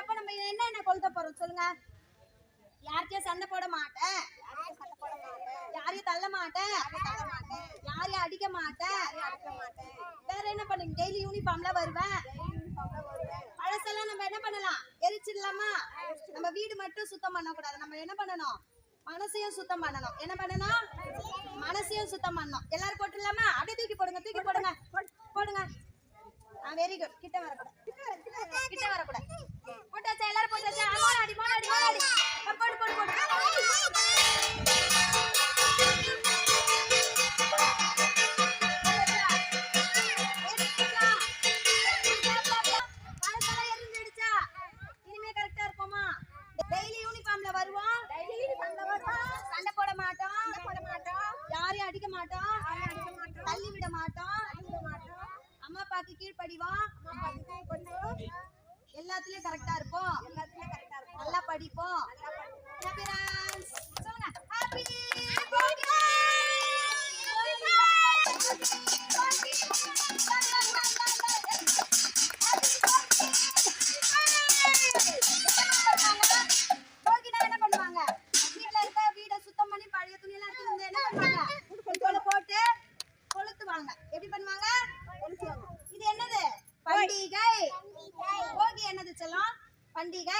அப்ப நம்ம என்ன என்ன கொளுத்த போறோம் சொல்லுங்க. யார்கிட்டயும் சண்டை போட மாட்டேன். யாரையும் தள்ள மாட்டேன். யாரையும் அடிக்க மாட்டேன். வேற என்ன பண்ணுங்க டெய்லி யூனிஃபார்ம்ல வருவேன். பழசெல்லாம் நம்ம என்ன பண்ணலாம்? எரிச்சிடலாமா? நம்ம வீடு மட்டும் சுத்தம் பண்ணக்கூடாது. நம்ம என்ன பண்ணணும்? மனசையும் சுத்தம் பண்ணணும். என்ன பண்ணணும்? மனசையும் சுத்தம் பண்ணணும். எல்லாரும் போட்டுடலாமா? அப்படியே தூக்கி போடுங்க தூக்கி போடுங்க. போடுங்க. வெரி குட் கிட்ட வரக்கூடாது. யாரையும் அடிக்க மாட்டோம். தள்ளி விட மாட்டோம். அம்மா அப்பாக்கு கீழ்ப்படிவோம். எல்லாத்துலயும் கரெக்டா இருப்போம். நல்லா படிப்போம். Happy dance. சொல்லுங்க. 安迪，该。